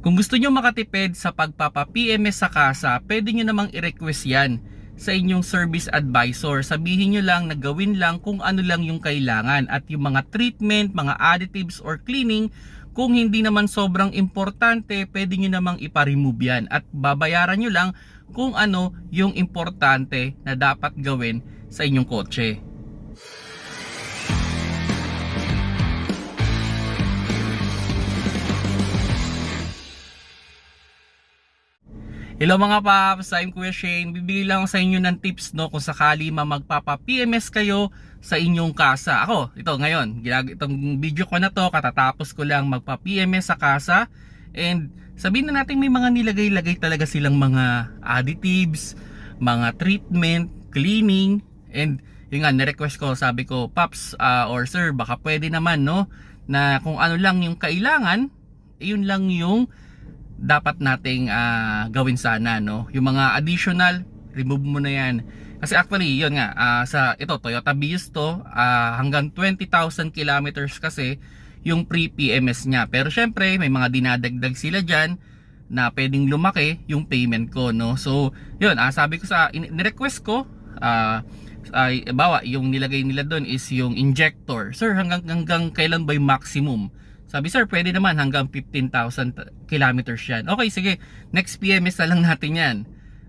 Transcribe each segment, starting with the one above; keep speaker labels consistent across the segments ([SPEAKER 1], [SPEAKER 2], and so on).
[SPEAKER 1] Kung gusto nyo makatipid sa pagpapa-PMS sa kasa, pwede nyo namang i-request yan sa inyong service advisor. Sabihin nyo lang na gawin lang kung ano lang yung kailangan at yung mga treatment, mga additives or cleaning, kung hindi naman sobrang importante, pwede nyo namang ipa-remove yan at babayaran nyo lang kung ano yung importante na dapat gawin sa inyong kotse. Hello mga paps, I'm Kuya Shane. Bibigay lang sa inyo ng tips no kung sakali ma magpapa-PMS kayo sa inyong kasa. Ako, ito ngayon, itong video ko na to, katatapos ko lang magpa-PMS sa kasa. And sabihin na natin may mga nilagay-lagay talaga silang mga additives, mga treatment, cleaning, and yun nga, nirequest ko, sabi ko, Paps ah, or Sir, baka pwede naman no, na kung ano lang yung kailangan, yun lang yung dapat nating ah, gawin sana no? Yung mga additional remove mo na yan. Kasi actually yun nga ah, sa ito Toyota Vios to ah, hanggang 20,000 kilometers kasi yung pre-PMS niya. Pero syempre may mga dinadagdag sila dyan na pwedeng lumaki yung payment ko no? So yun ah, sabi ko sa in- request ko ah, ay bawa yung nilagay nila doon is yung injector. Sir hanggang hanggang kailan ba yung maximum sabi sir, pwede naman hanggang 15,000 kilometers yan. Okay, sige. Next PMS na lang natin yan.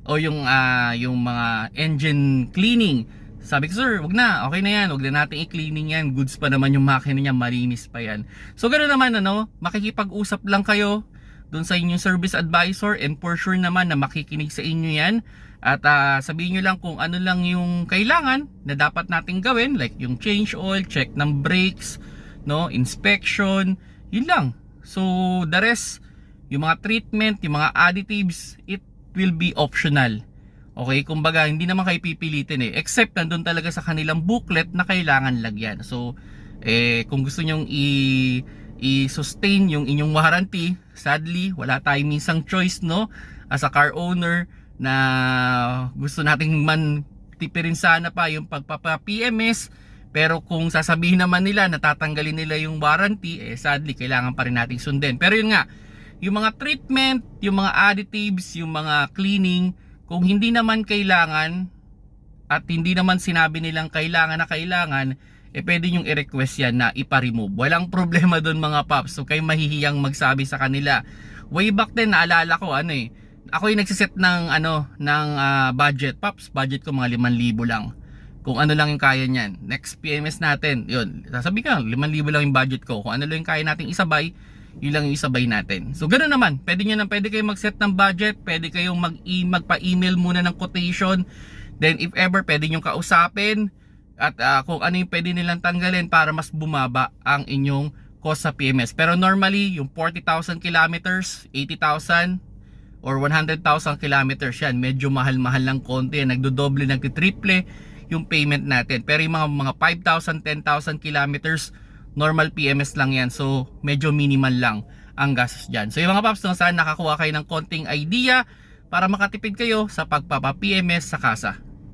[SPEAKER 1] O yung, ah, yung mga engine cleaning. Sabi ko sir, wag na. Okay na yan. Wag na natin i-cleaning yan. Goods pa naman yung makina niya. Malinis pa yan. So ganoon naman ano, makikipag-usap lang kayo doon sa inyong service advisor and for sure naman na makikinig sa inyo yan. At ah, sabihin nyo lang kung ano lang yung kailangan na dapat nating gawin like yung change oil, check ng brakes, no, inspection, yun lang. So, the rest, yung mga treatment, yung mga additives, it will be optional. Okay, kumbaga hindi naman kayo pipilitin eh. Except nandun talaga sa kanilang booklet na kailangan lagyan. So, eh, kung gusto nyong i i-sustain yung inyong warranty, sadly, wala tayong minsang choice, no? As a car owner, na gusto nating man tipirin sana pa yung pagpapa-PMS, pero kung sasabihin naman nila natatanggalin nila yung warranty, eh sadly kailangan pa rin nating sundin. Pero yun nga, yung mga treatment, yung mga additives, yung mga cleaning, kung hindi naman kailangan at hindi naman sinabi nilang kailangan na kailangan, eh pwede yung i-request yan na ipa-remove. Walang problema doon mga paps. So kayo mahihiyang magsabi sa kanila. Way back then naalala ko ano eh. Ako yung nagsiset ng ano ng ah, budget. Paps, budget ko mga 5,000 lang kung ano lang yung kaya niyan. Next PMS natin, yun, sasabi ka, 5,000 lang yung budget ko. Kung ano lang yung kaya nating isabay, yun lang yung isabay natin. So, ganoon naman. Pwede nyo na, pwede kayong mag-set ng budget, pwede kayong mag -e magpa-email muna ng quotation. Then, if ever, pwede nyo kausapin at ah, kung ano yung pwede nilang tanggalin para mas bumaba ang inyong cost sa PMS. Pero normally, yung 40,000 kilometers, 80,000, or 100,000 kilometers yan. Medyo mahal-mahal lang konti. Nagdodoble, nagtitriple yung payment natin. Pero yung mga, mga 5,000, 10,000 kilometers, normal PMS lang yan. So, medyo minimal lang ang gastos dyan. So, yung mga paps, no, saan nakakuha kayo ng konting idea para makatipid kayo sa pagpapa-PMS sa kasa.